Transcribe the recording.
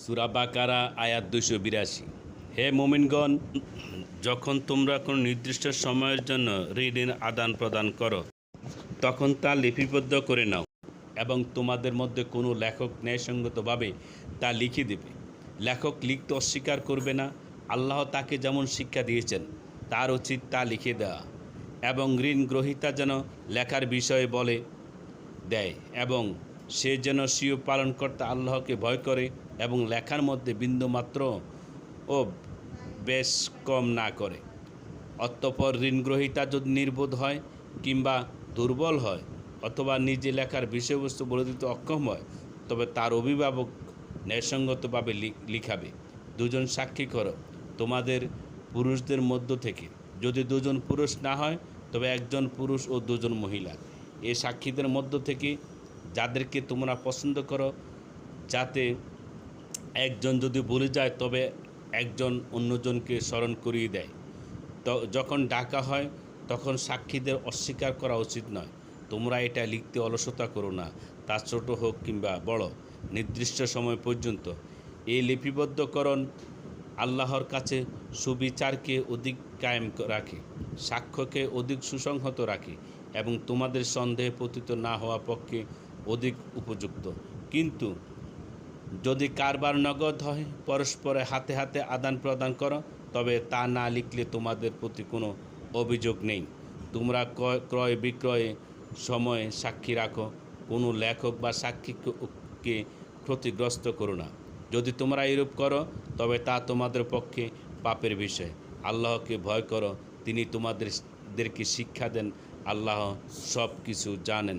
সুরাবাকারা আয়াত দুশো বিরাশি। হে মোমিনগণ, যখন তোমরা কোনো নির্দিষ্ট সময়ের জন্য ঋণের আদান প্রদান করো, তখন তা লিপিবদ্ধ করে নাও এবং তোমাদের মধ্যে কোনো লেখক ন্যায়সঙ্গতভাবে তা লিখে দেবে। লেখক লিখতে অস্বীকার করবে না, আল্লাহ তাকে যেমন শিক্ষা দিয়েছেন, তার উচিত তা লিখে দেওয়া এবং ঋণ গ্রহীতা যেন লেখার বিষয়ে বলে দেয় এবং সে যেন স্বীয় পালনকর্তা আল্লাহকে ভয় করে এবং লেখার মধ্যে বিন্দুমাত্র ও বেশ কম না করে। অতঃপর ঋণগ্রহীতা যদি নির্বোধ হয় কিংবা দুর্বল হয় অথবা নিজে লেখার বিষয়বস্তু বলে দিতে অক্ষম হয়, তবে তার অভিভাবক ন্যায়সঙ্গতভাবে লিখাবে। দুজন সাক্ষী করো, তোমাদের পুরুষদের মধ্য থেকে। যদি দুজন পুরুষ না হয়, তবে একজন পুরুষ ও দুজন মহিলা। এ সাক্ষীদের মধ্য থেকে যাদেরকে তোমরা পছন্দ করো, যাতে একজন যদি বলে যায়, তবে একজন অন্যজনকে স্মরণ করিয়ে দেয়। তো যখন ডাকা হয়, তখন সাক্ষীদের অস্বীকার করা উচিত নয়। তোমরা এটা লিখতে অলসতা করো না, তা ছোট হোক কিংবা বড়, নির্দিষ্ট সময় পর্যন্ত। এই লিপিবদ্ধকরণ আল্লাহর কাছে সুবিচারকে অধিক কায়েম রাখে, সাক্ষ্যকে অধিক সুসংহত রাখে এবং তোমাদের সন্দেহে পতিত না হওয়া পক্ষে অধিক উপযুক্ত। কিন্তু যদি কারবার নগদ হয়, পরস্পরে হাতে হাতে আদান প্রদান করো, তবে তা না লিখলে তোমাদের প্রতি কোনো অভিযোগ নেই। তোমরা ক্রয় ক্রয় বিক্রয়ে সময়ে সাক্ষী রাখো, কোনো লেখক বা সাক্ষীকে ক্ষতিগ্রস্ত করো না। যদি তোমরা এরূপ করো, তবে তা তোমাদের পক্ষে পাপের বিষয়। আল্লাহকে ভয় করো, তিনি তোমাদেরকে শিক্ষা দেন, আল্লাহ সব কিছু জানেন।